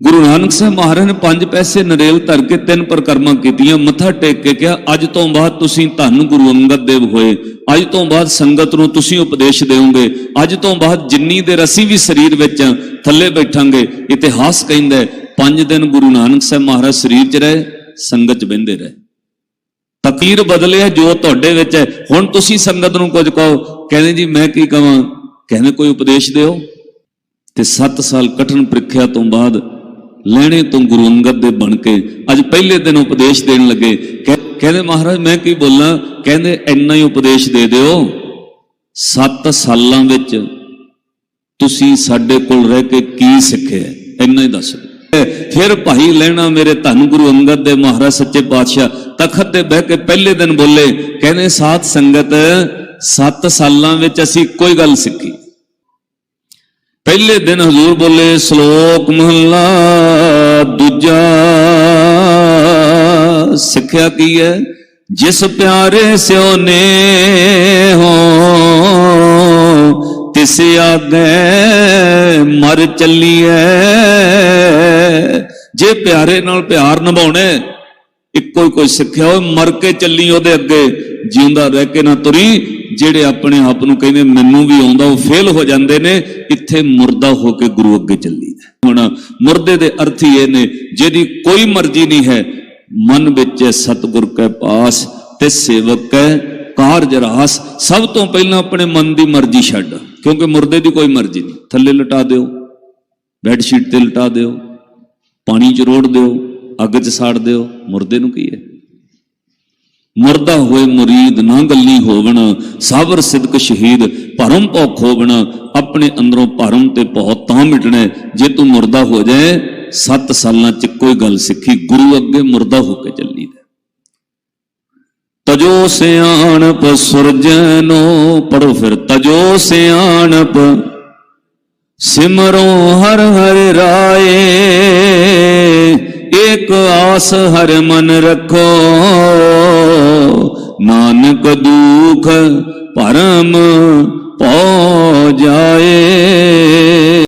ਗੁਰੂ ਨਾਨਕ ਸਾਹਿਬ ਮਹਾਰਾਜ ਨੇ ਪੰਜ ਪੈਸੇ ਨਰੇਲ ਧਰ ਕੇ ਤਿੰਨ ਪ੍ਰਕਰਮਾਂ ਕੀਤੀਆਂ, ਮੱਥਾ ਟੇਕ ਕੇ ਕਿਹਾ, ਅੱਜ ਤੋਂ ਬਾਅਦ ਤੁਸੀਂ ਧੰਨ ਗੁਰੂ ਅੰਗਦ ਦੇਵ ਹੋਏ, ਅੱਜ ਤੋਂ ਬਾਅਦ ਸੰਗਤ ਨੂੰ ਤੁਸੀਂ ਉਪਦੇਸ਼ ਦਿਓਗੇ ਅੱਜ ਤੋਂ ਬਾਅਦ ਜਿੰਨੀ ਦੇਰ ਅਸੀਂ ਵੀ ਸਰੀਰ ਵਿੱਚ ਥੱਲੇ ਬੈਠਾਂਗੇ, ਇਤਿਹਾਸ ਕਹਿੰਦਾ ਪੰਜ ਦਿਨ ਗੁਰੂ ਨਾਨਕ ਸਾਹਿਬ ਮਹਾਰਾਜ ਸਰੀਰ 'ਚ ਰਹੇ, ਸੰਗਤ 'ਚ ਬਹਿੰਦੇ ਰਹੇ। ਤਕੀਰ ਬਦਲਿਆ, ਜੋ ਤੁਹਾਡੇ ਵਿੱਚ ਹੈ, ਹੁਣ ਤੁਸੀਂ ਸੰਗਤ ਨੂੰ ਕੁਝ ਕਹੋ, ਕਹਿੰਦੇ ਜੀ ਮੈਂ ਕੀ ਕਹਾਂ ਕਹਿੰਦੇ ਕੋਈ ਉਪਦੇਸ਼ ਦਿਓ। ਤੇ 7 ਸਾਲ ਕਠਨ ਪ੍ਰੀਖਿਆ ਤੋਂ ਬਾਅਦ ਲੈਣੇ ਤੋਂ ਗੁਰੂ ਅੰਗਦ ਦੇ ਬਣ ਕੇ ਅੱਜ ਪਹਿਲੇ ਦਿਨ ਉਪਦੇਸ਼ ਦੇਣ ਲੱਗੇ। ਕਹਿੰਦੇ ਮਹਾਰਾਜ, ਮੈਂ ਕੀ ਬੋਲਾਂ? ਕਹਿੰਦੇ, ਇੰਨਾ ਹੀ ਉਪਦੇਸ਼ ਦੇ ਦਿਓ। 7 ਸਾਲਾਂ ਵਿੱਚ ਤੁਸੀਂ ਸਾਡੇ ਕੋਲ ਰਹਿ ਕੇ ਕੀ ਸਿੱਖਿਆ? ਇੰਨਾ ਹੀ ਦੱਸ ਦਿਓ। ਫਿਰ ਭਾਈ ਲੈਣਾ ਮੇਰੇ ਧੰਨ ਗੁਰੂ ਅੰਗਦ ਦੇ ਮਹਾਰਾਜ ਸੱਚੇ ਪਾਤਸ਼ਾਹ ਤਖਤ ਤੇ ਬਹਿ ਕੇ ਪਹਿਲੇ ਦਿਨ ਬੋਲੇ। ਕਹਿੰਦੇ, ਸਾਧ ਸੰਗਤ 7 ਸਾਲਾਂ ਵਿੱਚ ਅਸੀਂ ਕੋਈ ਗੱਲ ਸਿੱਖੀ। ਪਹਿਲੇ ਦਿਨ ਹਜ਼ੂਰ ਬੋਲੇ, ਸ਼ਲੋਕ ਮਹਲਾ, ਦੂਜਾ ਸਿੱਖਿਆ ਕੀ ਹੈ? ਜਿਸ ਪਿਆਰੇ ਸਿਓ ਨੇ ਹੋ, ਤਿਸ ਆਗੇ ਮਰ ਚੱਲੀਐ। ਜੇ ਪਿਆਰੇ ਨਾਲ ਪਿਆਰ ਨਿਭਾਉਣਾ, ਇੱਕੋ ਹੀ ਕੋਈ ਸਿੱਖਿਆ ਹੋਏ ਮਰ ਕੇ ਚੱਲੀ ਉਹਦੇ ਅੱਗੇ, ਜਿਉਂਦਾ ਰਹਿ ਕੇ ਨਾ ਤੁਰੀ। ਜਿਹੜੇ ਆਪਣੇ ਆਪ ਨੂੰ ਕਹਿੰਦੇ ਮੈਨੂੰ ਵੀ ਆਉਂਦਾ, ਉਹ ਫੇਲ ਹੋ ਜਾਂਦੇ ਨੇ, ਇੱਥੇ ਮੁਰਦਾ ਹੋ ਕੇ ਗੁਰੂ ਅੱਗੇ ਚੱਲੀ ਹੁਣ ਮੁਰਦੇ ਦੇ ਅਰਥ ਹੀ ਇਹ ਨੇ, ਜਿਹਦੀ ਕੋਈ ਮਰਜ਼ੀ ਨਹੀਂ ਹੈ, ਮਨ ਵਿੱਚ ਹੈ ਸਤਿਗੁਰ ਕੈ ਪਾਸ ਤੇ ਸੇਵਕ ਕੈ ਕਾਰਜ ਰਾਸ। ਸਭ ਤੋਂ ਪਹਿਲਾਂ ਆਪਣੇ ਮਨ ਦੀ ਮਰਜ਼ੀ ਛੱਡ, ਕਿਉਂਕਿ ਮੁਰਦੇ ਦੀ ਕੋਈ ਮਰਜ਼ੀ ਨਹੀਂ। ਥੱਲੇ ਲਟਾ ਦਿਓ ਬੈੱਡ ਸ਼ੀਟ ਤੇ ਲਟਾ ਦਿਓ, ਪਾਣੀ ਚ ਰੋੜ ਦਿਓ, ਅੱਗ ਚ ਸਾੜ ਦਿਓ। ਮੁਰਦੇ ਨੂੰ ਕੀ ਹੈ? ਮੁਰਦਾ ਹੋਏ ਮੁਰੀਦ ਨਾ ਗੱਲੀ ਹੋਵਣ ਸਾਬਰ ਸਿਦਕ ਸ਼ਹੀਦ ਭਰਮ ਭਉ ਖੋਵਣ ਆਪਣੇ ਅੰਦਰੋਂ ਭਰਮ ਤੇ ਭਉ ਤਾਂ ਮਿਟਣੇ। ਜੇ ਤੂੰ ਮੁਰਦਾ ਹੋ ਜਾਏ 7 ਸਾਲਾਂ ਚ ਕੋਈ ਗੱਲ ਸਿੱਖੀ, ਗੁਰੂ ਅੱਗੇ ਮੁਰਦਾ ਹੋ ਕੇ ਚੱਲੀਦਾ ਤਜੋ ਸਿਆਣਪ ਸੁਰਜਨੋ ਪੜੋ ਫਿਰ, ਤਜੋ ਸਿਆਣਪ ਸਿਮਰੋ ਹਰ ਹਰ ਰਾਏ। ਏਕ ਆਸ ਹਰ ਮਨ ਰੱਖੋ ਨਾਨਕ ਦੁਖ ਪਰਮ ਪਉ ਜਾਏ।